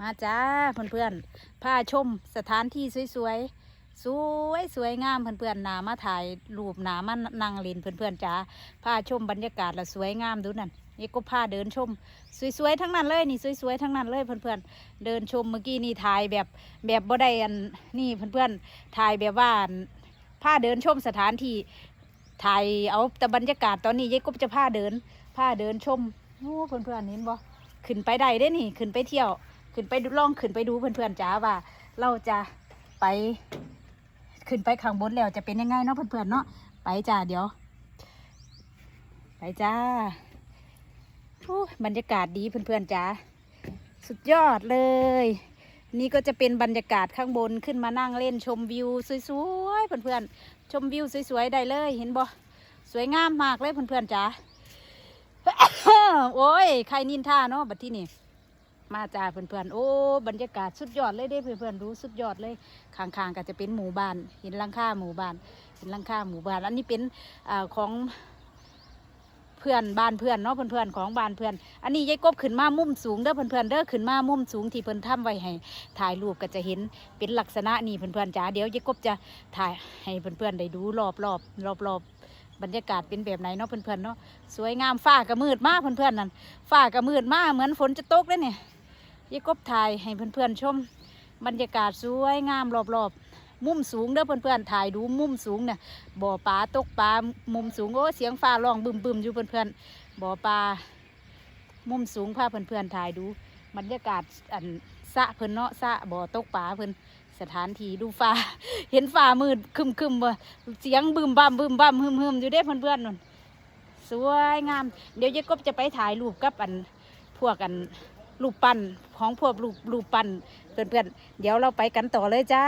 มาจ้าเพื่อนๆพาชมสถานที่สวยๆ สวยสวยงามเพื่อนๆหนามาถ่ายรูปหนามานั่งเลินเพื่อนๆจ้าพาชมบรรยากาศละสวยงามดูนั่นนี่ก็พาเดินชม สวยๆทั้งนั้นเลยนี่สวยๆทั้งนั้นเลยเพื่อนๆเดินชมเมื่อกี้นี่ถ่ายแบบแบบบ่ได้อันนี่เพื่อนๆถ่ายแบบว่าพาเดินชมสถานที่ถ่ายเอาแต่บรรยากาศตอนนี้ยายกบจะพาเดินพาเดินชมโอ้เพื่อนๆเห็นบ่ขึ้นไปได้เด้นี่ ขึ้นไปเที่ยว ขึ้นไปดูลองขึ้นไปดูเพื่อนๆจ้าว่า เราจะไปขึ้นไปข้างบนแล้วจะเป็นยังไงเนาะเพื่อนๆเนาะไปจ้าเดี๋ยว ไปจ้าบรรยากาศดีเพื่อนๆจ้าสุดยอดเลย นี่ก็จะเป็นบรรยากาศข้างบนขึ้นมานั่งเล่นชมวิวสวยๆเพื่อนๆชมวิวสวยๆได้เลย เห็นบ่สวยงามมากเลยเพื่อนๆจ้าโอ้ยใครนินท่าเนาะบัดที่นี่ มาจ้าเพื่อนๆ โอ้ บรรยากาศสุดยอดเลยเด้เพื่อนๆรู้สุดยอดเลยข้างๆก็จะเป็นหมู่บ้านเห็นลังค่าหมู่บ้านเห็นลังค่าหมู่บ้านอันนี้เป็นอของเพื่อนบ้านเพื่อนเนาะเพื่อนๆของบ้านเพื่อน อันนี้ยายกบขึ้นมามุมสูงเด้อเพื่อนๆเด้อขึ้นมามุมสูงที่เพื่อนทำไว้ให้ถ่ายรูปก็จะเห็นเป็นลักษณะนี้เพื่อนๆจ๋าเดี๋ยวยายกบจะถ่ายให้เพื่อนๆได้ดูรอบๆรอบๆบรรยากาศเป็นแบบไหนเนาะเพื่อนๆเนาะสวยงามฟ้าก็มืดมากเพื่อนๆนั่นฟ้าก็มืดมากเหมือนฝนจะตกเลยเนี่ย ยายกบถ่ายให้เพื่อนๆชม บรรยากาศสวยงามรอบๆ มุมสูงเด้อเพื่อนๆถ่ายดูมุมสูงเนี่ยบ่อปลาตกปลามุมสูงโอ้เสียงฟ้าร้องบึมๆอยู่เพื่อนๆบ่อปลามุมสูงพาเพื่อนๆถ่ายดู บรรยากาศอันสะเพิ่นเนาะสะบ่อตกปลาเพิ่อนสถานที่ดูฟ้า เห็นฟ้ามืดครึมๆบ่เสียงบึมบั่มบึมบั่มฮึมๆอยู่เด้เพื่อนๆนั่นสวยงาม เดี๋ยวยายกบจะไปถ่ายรูปกับอันพวกอัน รูปปั้นของพวกรูปรูปปั้นเพื่อนๆเดี๋ยวเราไปกันต่อเลยจ้า